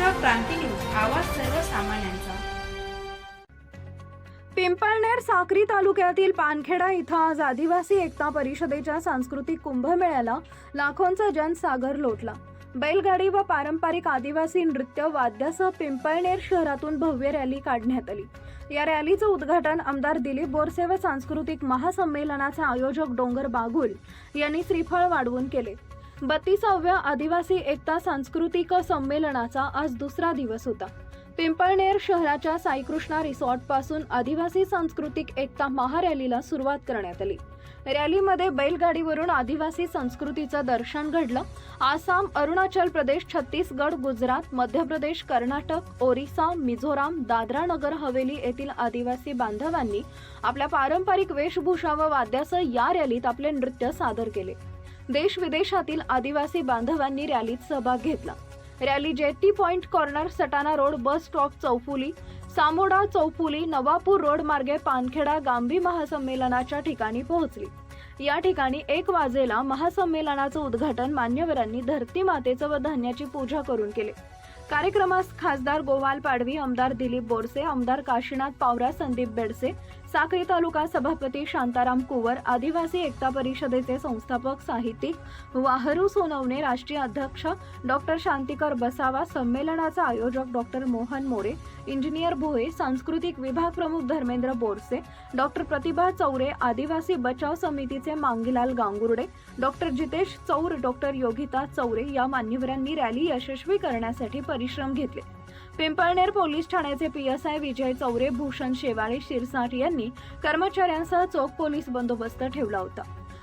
Maharashtra Kranti news आवाज सर्वसामान्यांचा. पिंपळनेर साक्री तालुक्यातील पानखेडा इथं आज आदिवासी एकता परिषदेच्या सांस्कृतिक कुंभमेळ्याला लाखोंचा जनसागर लोटला. बैलगाडी व पारंपरिक आदिवासी नृत्य वाद्यासह पिंपळनेर शहरातून भव्य रॅली काढण्यात आली. या रॅलीचं उद्घाटन आमदार दिलीप बोरसे व सांस्कृतिक महासंमेलनाचे आयोजक डोंगर बागुल यांनी श्रीफळ वाढवून केले. बत्तीसाव्या आदिवासी एकता सांस्कृतिक संमेलनाचा आज दुसरा दिवस होता. पिंपळनेर शहराच्या साईकृष्णा रिसॉर्टपासून आदिवासी सांस्कृतिक एकता महारॅलीला सुरुवात करण्यात आली. रॅलीमध्ये बैलगाडीवरून आदिवासी संस्कृतीचं दर्शन घडलं. आसाम अरुणाचल प्रदेश छत्तीसगड गुजरात मध्य प्रदेश कर्नाटक ओरिसा मिझोराम दादरा नगर हवेली येथील आदिवासी बांधवांनी आपल्या पारंपरिक वेशभूषा व वाद्यासह या रॅलीत आपले नृत्य सादर केले. देश विदेशातील आदिवासी बांधवांनी रॅलीत सहभाग घेतला. Rally jetty point corner Satana road bus stop चौफुली Samoda चौफुली नवापूर रोड मार्गे पानखेडा गांभी महासंमेलनाच्या ठिकाणी पोहोचली. या ठिकाणी एक वाजेला महासंमेलनाचं उद्घाटन मान्यवरांनी धरती मातेचं व धान्याची पूजा करून केले. कार्यक्रमास खासदार गोवाल पाडवी आमदार दिलीप बोरसे आमदार काशीनाथ पावरा संदीप बेडसे साक्री तालुका सभापती शांताराम कुवर आदिवासी एकता परिषदेचे संस्थापक साहित्यिक वाहरू सोनवणे राष्ट्रीय अध्यक्ष डॉक्टर शांतिकर बसावा संमेलनाचा आयोजक डॉक्टर मोहन मोरे इंजिनियर भोये सांस्कृतिक विभाग प्रमुख धर्मेंद्र बोरसे डॉक्टर प्रतिभा चौरे आदिवासी बचाव समितीचे मांगीलाल गांगुर्डे डॉक्टर जितेश चौर डॉक्टर योगिता चौरे या मान्यवरांनी रॅली यशस्वी करण्यासाठी परिश्रम घेतले. पिंपळनेर पोलीस ठाण्याचे पीएसआय विजय चौरे भूषण शेवाळे शिरसाट यांनी कर्मचाऱ्यांसह चोख पोलीस बंदोबस्त ठेवला होता.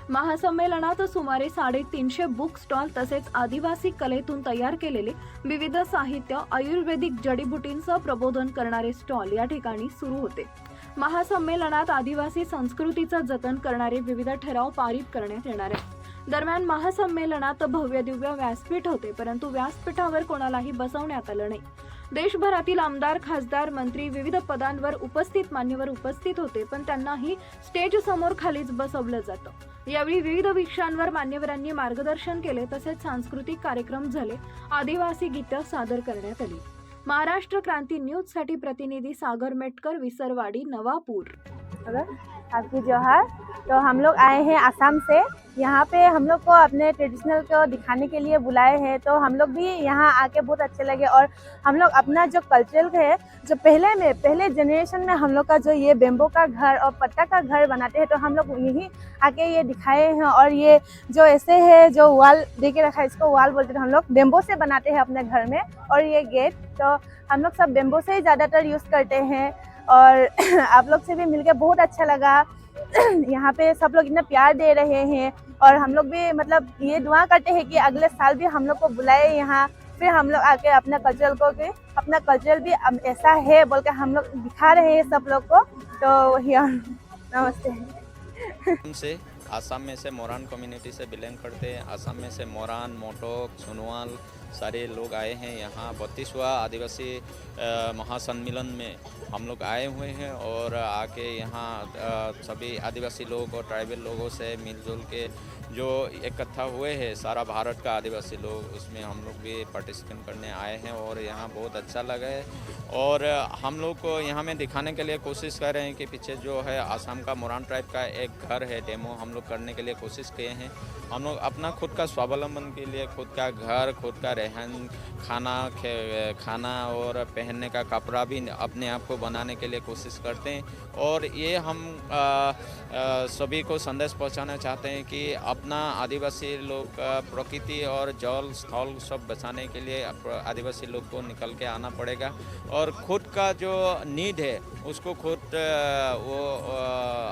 महासंमेलनात सुमारे साडेतीनशे बुक स्टॉल तसेच आदिवासी कलेतून तयार केलेले विविध साहित्य आयुर्वेदिक जडीबुटींचं प्रबोधन करणारे स्टॉल या ठिकाणी सुरू होते. महासंमेलनात आदिवासी संस्कृतीचं जतन करणारे विविध ठराव पारित करण्यात येणार आहेत. दरम्यान महासंमेलनात भव्य दिव्य व्यासपीठ होते परंतु व्यासपीठावर कोणालाही बसवण्यात आलं नाही. देशभरातील आमदार खासदार मंत्री विविध पदांवर उपस्थित मान्यवर उपस्थित होते पण त्यांनाही स्टेज समोर खालीच बसवलं जातं. यावेळी विविध विषयांवर मान्यवरांनी मार्गदर्शन केले तसेच सांस्कृतिक कार्यक्रम झाले. आदिवासी गीतं सादर करण्यात आली. महाराष्ट्र क्रांती न्यूज़ साठी प्रतिनिधी सागर मेटकर, विसरवाडी, नवापूर. आपकी जोहार। तो हम लोग आए हैं आसाम से। यहाँ पे हम लोग को अपने ट्रेडिशनल को दिखाने के लिए बुलाए हैं। तो हम लोग भी यहाँ आके बहुत अच्छे लगे। और हम लोग अपना जो कल्चरल है, जो पहले में, पहले जनरेशन में हम लोग का जो ये बेम्बो का घर और पत्ता का घर बनाते हैं तो हम लोग यहीं आके ये दिखाए हैं। और ये जो ऐसे है, जो वाल दे के रखा है, इसको वाल बोलते हैं। हम लोग बेम्बो से बनाते हैं अपने घर में। और ये गेट तो हम लोग सब बेम्बो से ही ज़्यादातर यूज़ करते हैं और आप लोग से भी मिलकर बहुत अच्छा लगा। यहाँ पे सब लोग इतना प्यार दे रहे हैं और हम लोग भी मतलब ये दुआ करते हैं कि अगले साल भी हम लोग को बुलाए यहाँ। फिर हम लोग आके अपना कल्चरल को भी अपना कल्चरल भी ऐसा है बोल के हम लोग दिखा रहे हैं सब लोग को। तो वही नमस्ते। से आसाम में से मोरान कम्युनिटी से बिलोंग करते हैं। आसाम में से मोरान, मोटोक, सोनवाल सारे लोग आए हैं यहाँ बत्तीसवा आदिवासी महासम्मेलन में हम लोग आए हुए हैं और आके यहाँ सभी आदिवासी लोग और ट्राइबल लोगों से मिलजुल के जो इकट्ठा हुए हैं, सारा भारत का आदिवासी लोग, उसमें हम लोग भी पार्टिसिपेट करने आए हैं और यहाँ बहुत अच्छा लगा है। और हम लोग को यहाँ में दिखाने के लिए कोशिश कर रहे हैं कि पीछे जो है आसाम का मोरान ट्राइब का एक घर है, डेमो हम लोग करने के लिए कोशिश किए हैं। हम लोग अपना खुद का स्वावलंबन के लिए, खुद का घर, खुद का रहन खाना खाना और पहनने का कपड़ा भी अपने आप को बनाने के लिए कोशिश करते हैं। और ये हम सभी को संदेश पहुंचाना चाहते हैं कि अपना आदिवासी लोग प्रकृति और जल, स्थल सब बचाने के लिए आदिवासी लोग को निकल के आना पड़ेगा। और खुद का जो नीड है, उसको खुद वो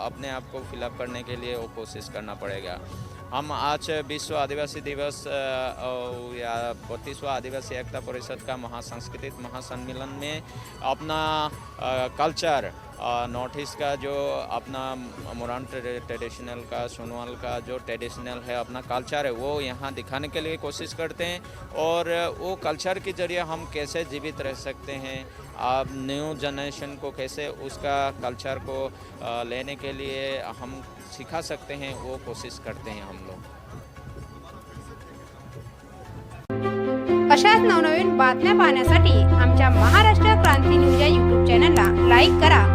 अपने आप को फिलअप करने के लिए वो कोशिश करना पड़ेगा। हम आज विश्व आदिवासी दिवस अ, अ, या बत्तीसवा आदिवासी एकता परिषद का महासांस्कृतिक महासम्मेलन में अपना अ, कल्चर अ, नॉर्थ ईस्ट का जो अपना मोरान ट्रेडिशनल का सोनवाल का जो ट्रेडिशनल है अपना कल्चर है वो यहाँ दिखाने के लिए कोशिश करते हैं। और वो कल्चर के जरिए हम कैसे जीवित रह सकते हैं आप न्यू जनरेशन को कैसे उसका कल्चर को लेने के लिए हम सिखा सकते हैं वो कोशिश करते हैं हम लोग। अशाच नवनवीन बातम्या पाहण्यासाठी आमच्या महाराष्ट्र क्रांती न्यूज या यूट्यूब चॅनलला लाईक करा.